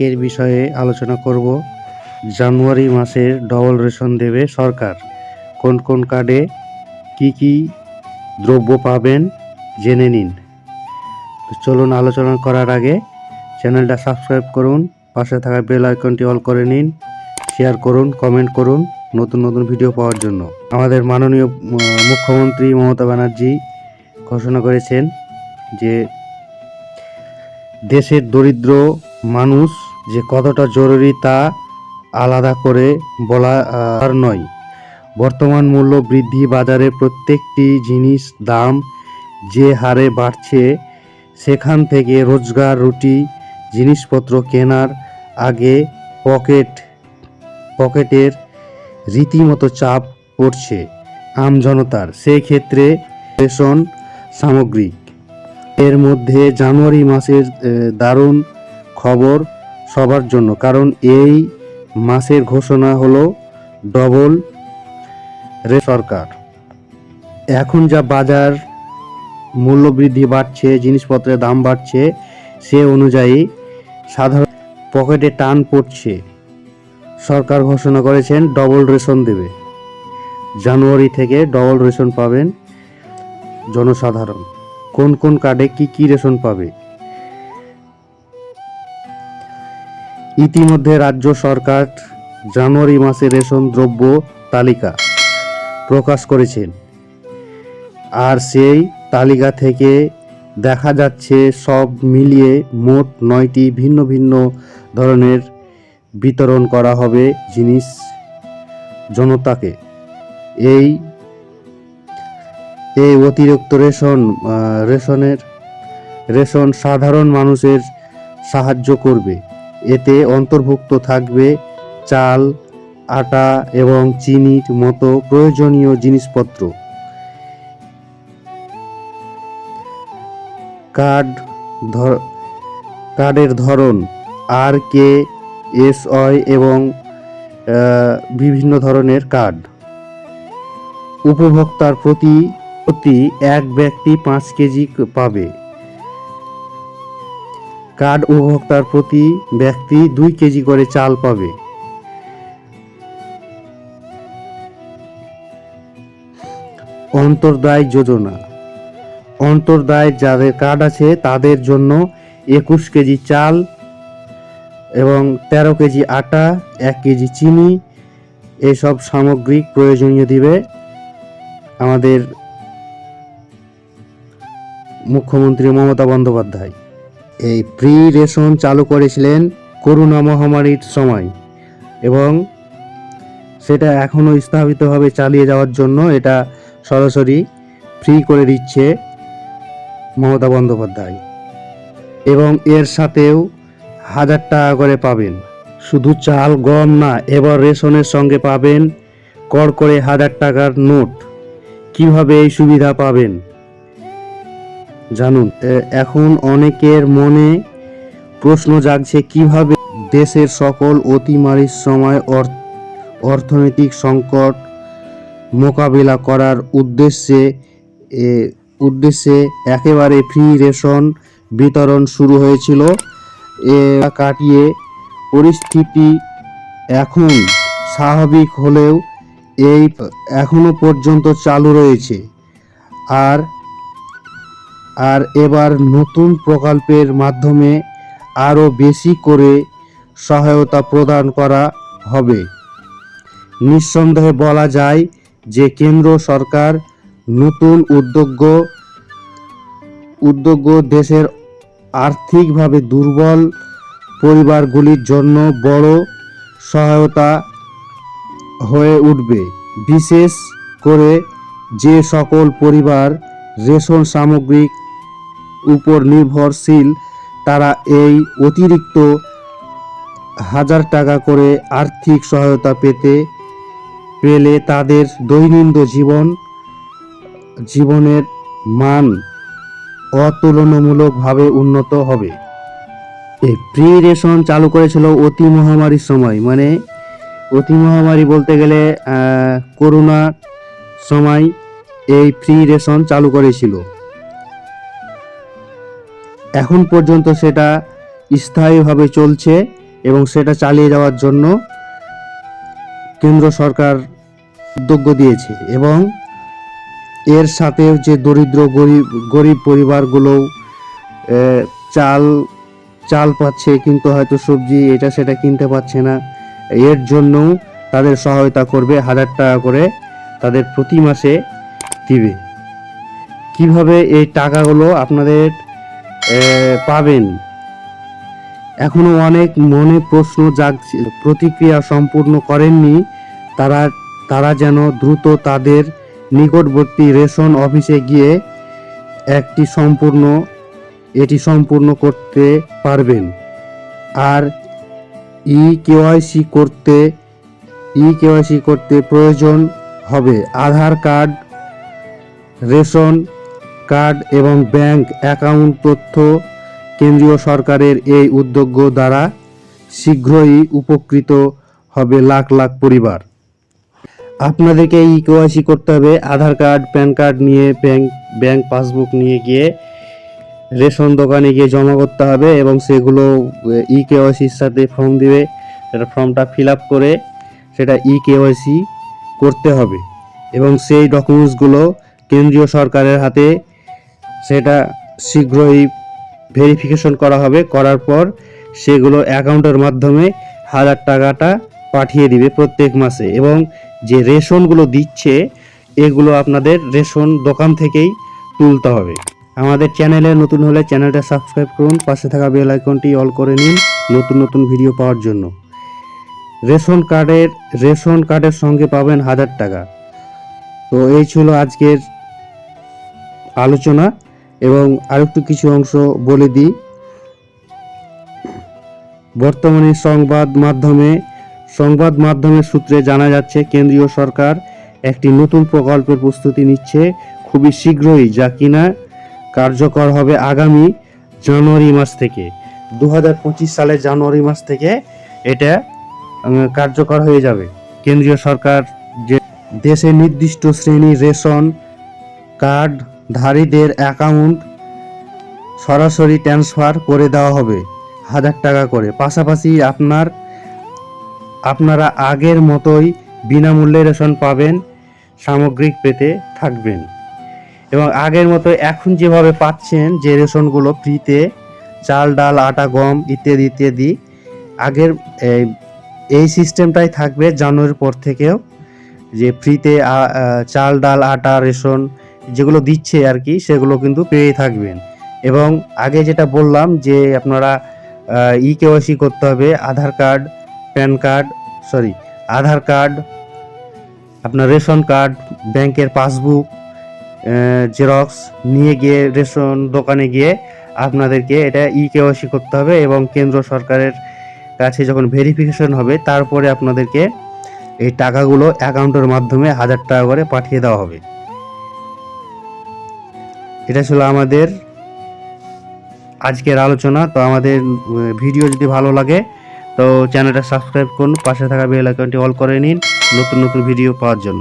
আজকের বিষয়ে আলোচনা করব। জানুয়ারি মাসের ডবল রেশন দেবে সরকার। কোন কোন কার্ডে কি কি দ্রব্য পাবেন জেনে নিন। তো চলুন আলোচনা করার আগে চ্যানেলটা সাবস্ক্রাইব করুন, পাশে থাকা বেল আইকনটি অল করে নিন, শেয়ার করুন, কমেন্ট করুন নতুন নতুন ভিডিও পাওয়ার জন্য। আমাদের মাননীয় মুখ্যমন্ত্রী মমতা ব্যানার্জি ঘোষণা করেছেন যে দেশের দরিদ্র মানুষ যে কতটা জরুরি তা আলাদা করে বলা আর নয়। বর্তমান মূল্য বৃদ্ধি বাজারে প্রত্যেকটি জিনিস দাম যে হারে বাড়ছে, সেখান থেকে রোজগার, রুটি, জিনিসপত্র কেনার আগে পকেট, পকেটের রীতিমতো চাপ পড়ছে আম জনতার। সেই ক্ষেত্রে রেশন সামগ্রিক এর মধ্যে জানুয়ারি মাসের দারুণ খবর সবার জন্য, কারণ এই মাসের ঘোষণা হলো ডবল রে সরকার। এখন যা বাজার মূল্য বৃদ্ধি বাড়ছে, জিনিসপত্রের দাম বাড়ছে, সে অনুযায়ী সাধারণ পকেটে টান পড়ছে। সরকার ঘোষণা করেছেন ডবল রেশন দেবে। জানুয়ারি থেকে ডবল রেশন পাবেন জনসাধারণ। কোন কোন কার্ডে কি কি রেশন পাবে? ইতিমধ্যে রাজ্য সরকার জানুয়ারি মাসে রেশন দ্রব্য তালিকা প্রকাশ করেছেন। আর সেই তালিকা থেকে দেখা যাচ্ছে সব মিলিয়ে মোট নয়টি ভিন্ন ভিন্ন ধরনের বিতরণ করা হবে জিনিস জনতাকে। এই এই অতিরিক্ত রেশন রেশনের, রেশন সাধারণ মানুষের সাহায্য করবে। এতে অন্তর্ভুক্ত থাকবে চাল, আটা এবং চিনির মতো প্রয়োজনীয় জিনিসপত্র। কার্ড কার্ডের ধরন আর, কে, এস এবং বিভিন্ন ধরনের কার্ড। উপভোক্তার প্রতি প্রতি এক ব্যক্তি পাঁচ কেজি পাবে। কার্ড উপভোক্তার প্রতি ব্যক্তি দুই কেজি করে চাল পাবে। অন্তর্দায় যোজনা। অন্তর্দায় যাদের কার্ড আছে, তাদের জন্য একুশ কেজি চাল এবং তেরো কেজি আটা, এক কেজি চিনি, এসব সামগ্রিক প্রয়োজনীয় দিবে আমাদের মুখ্যমন্ত্রী মমতা বন্দ্যোপাধ্যায়। এই প্রি রেশন চালু করেছিলেন করোনা মহামারীর সময় এবং সেটা এখনও স্থাপিতভাবে চালিয়ে যাওয়ার জন্য এটা সরাসরি ফ্রি করে দিচ্ছে মমতা বন্দ্যোপাধ্যায়। এবং এর সাথেও হাজার টাকা করে পাবেন। শুধু চাল, গম না, এবার রেশনের সঙ্গে পাবেন কর করে হাজার টাকার নোট। কীভাবে এই সুবিধা পাবেন? জানুন। এখন অনেকের মনে প্রশ্ন জাগছে, কীভাবে দেশের সকল অতিমারির সময় অর- অর্থনৈতিক সংকট মোকাবিলা করার উদ্দেশ্যে উদ্দেশ্যে একেবারে ফ্রি রেশন বিতরণ শুরু হয়েছিল। কাটিয়ে পরিস্থিতি এখন স্বাভাবিক হলেও এই এখনও পর্যন্ত চালু রয়েছে। আর আর এবার নতুন প্রকল্পের মাধ্যমে আরও বেশি করে সহায়তা প্রদান করা হবে। নিঃসন্দেহে বলা যায় যে কেন্দ্র সরকার নতুন উদ্যোগ উদ্যোগ দেশের আর্থিকভাবে দুর্বল পরিবারগুলির জন্য বড় সহায়তা হয়ে উঠবে। বিশেষ করে যে সকল পরিবার রেশন সামগ্রিক উপর নির্ভরশীল, তারা এই অতিরিক্ত হাজার টাকা করে আর্থিক সহায়তা পেতে পেলে তাদের দৈনন্দিন জীবন, জীবনের মান অতুলনামূলকভাবে উন্নত হবে। এই প্রি রেশন চালু করেছিল অতি মহামারীর সময় মানে অতি মহামারী বলতে গেলে করোনা সময় এই ফ্রি রেশন চালু করেছিল। এখন পর্যন্ত সেটা স্থায়ীভাবে চলছে এবং সেটা চালিয়ে যাওয়ার জন্য কেন্দ্র সরকার উদ্যোগ দিয়েছে এবং এর সাথে যে দরিদ্র গরিব গরিব পরিবারগুলো চাল চাল পাচ্ছে কিন্তু হয়তো সবজি এটা সেটা কিনতে পারছে না। এর জন্যও তাদের সহায়তা করবে, হাজার টাকা করে তাদের প্রতি মাসে দিবে। কীভাবে এই টাকাগুলো আপনাদের পাবেন। এখনও অনেক মনে প্রশ্ন জাগছে, প্রতিক্রিয়া সম্পূর্ণ করেননি, তারা তারা যেন দ্রুত তাদের নিকটবর্তী রেশন অফিসে গিয়ে একটি সম্পূর্ণ, এটি সম্পূর্ণ করতে পারবেন। আর ই কেওয়াইসি করতে ই কেওয়াইসি করতে প্রয়োজন হবে। আধার কার্ড, রেশন কার্ড এবং ব্যাংক অ্যাকাউন্ট তথ্য কেন্দ্রীয় সরকারের এই উদ্যোগ দ্বারা শীঘ্রই উপকৃত হবে লাখ লাখ পরিবার। আপনাদেরকে ই কেওয়াইসি করতে হবে। আধার কার্ড, প্যান কার্ড নিয়ে ব্যাংক ব্যাংক পাসবুক নিয়ে গিয়ে রেশন দোকানে গিয়ে জমা করতে হবে এবং সেগুলো ই কেওয়াইসির সাথে ফর্ম দিবে। সেটা ফর্মটা ফিল আপ করে সেটা ই কেওয়াইসি করতে হবে। এবং সেই ডকুমেন্টসগুলো কেন্দ্রীয় সরকারের হাতে সেটা শীঘ্রই ভেরিফিকেশন করা হবে। করার পর সেগুলো অ্যাকাউন্টের মাধ্যমে হাজার টাকাটা পাঠিয়ে দিবে প্রত্যেক মাসে। এবং যে রেশনগুলো দিচ্ছে, এগুলো আপনাদের রেশন দোকান থেকেই তুলতে হবে। আমাদের চ্যানেলে নতুন হলে চ্যানেলটা সাবস্ক্রাইব করুন। পাশে থাকা বেল আইকনটি অল করে নিন নতুন নতুন ভিডিও পাওয়ার জন্য। রেশন কার্ডের রেশন কার্ডের সঙ্গে পাবেন হাজার টাকা। তো এই ছিল আজকের আলোচনা। এবং আরেকটু কিছু অংশ বলে দিই। বর্তমানে সংবাদ মাধ্যমে, সংবাদ মাধ্যমের সূত্রে জানা যাচ্ছে, কেন্দ্রীয় সরকার একটি নতুন প্রকল্পের প্রস্তুতি নিচ্ছে খুবই শীঘ্রই, যা কিনা কার্যকর হবে আগামী জানুয়ারি মাস থেকে। দু হাজার পঁচিশ সালের জানুয়ারি মাস থেকে এটা কার্যকর হয়ে যাবে। কেন্দ্রীয় সরকার যে দেশে নির্দিষ্ট শ্রেণি রেশন, কার্ড ধারীদের অ্যাকাউন্ট সরাসরি ট্রান্সফার করে দেওয়া হবে। হাজার টাকা করে। পাশাপাশি আপনার, আপনারা আগের মতোই বিনামূল্যে রেশন পাবেন, সামগ্রিক পেতে থাকবেন। এবং আগের মতো এখন যেভাবে পাচ্ছেন, যে রেশনগুলো ফ্রিতে, চাল, ডাল, আটা, গম ইত্যাদি ইত্যাদি, আগের এই সিস্টেমটাই থাকবে জানুয়ারির পর থেকেও। যে ফ্রিতে চাল, ডাল, আটা, রেশন যেগুলো দিচ্ছে আর কি, সেগুলো কিন্তু পেয়ে থাকবেন। এবং আগে যেটা বললাম যে আপনারা ই কেওয়াইসি করতে হবে, Aadhaar card, PAN card, sorry, Aadhaar card, আপনার রেশন কার্ড, ব্যাংকের পাসবুক জেরক্স, নিয়ে গিয়ে রেশন দোকানে গিয়ে আপনাদেরকে এটা ই কেওয়াইসি করতে হবে এবং কেন্দ্র সরকারের কাছে যখন ভেরিফিকেশন হবে, তারপরে আপনাদেরকে এই টাকাগুলো অ্যাকাউন্টের মাধ্যমে হাজার টাকা করে পাঠিয়ে দেওয়া হবে। এটা ছিল আমাদের আজকের আলোচনা। তো আমাদের ভিডিও যদি ভালো লাগে, তো চ্যানেলটা সাবস্ক্রাইব করুন, পাশে থাকা বেল আইকনটি অল করে নিন, নতুন নতুন ভিডিও পাওয়ার জন্য।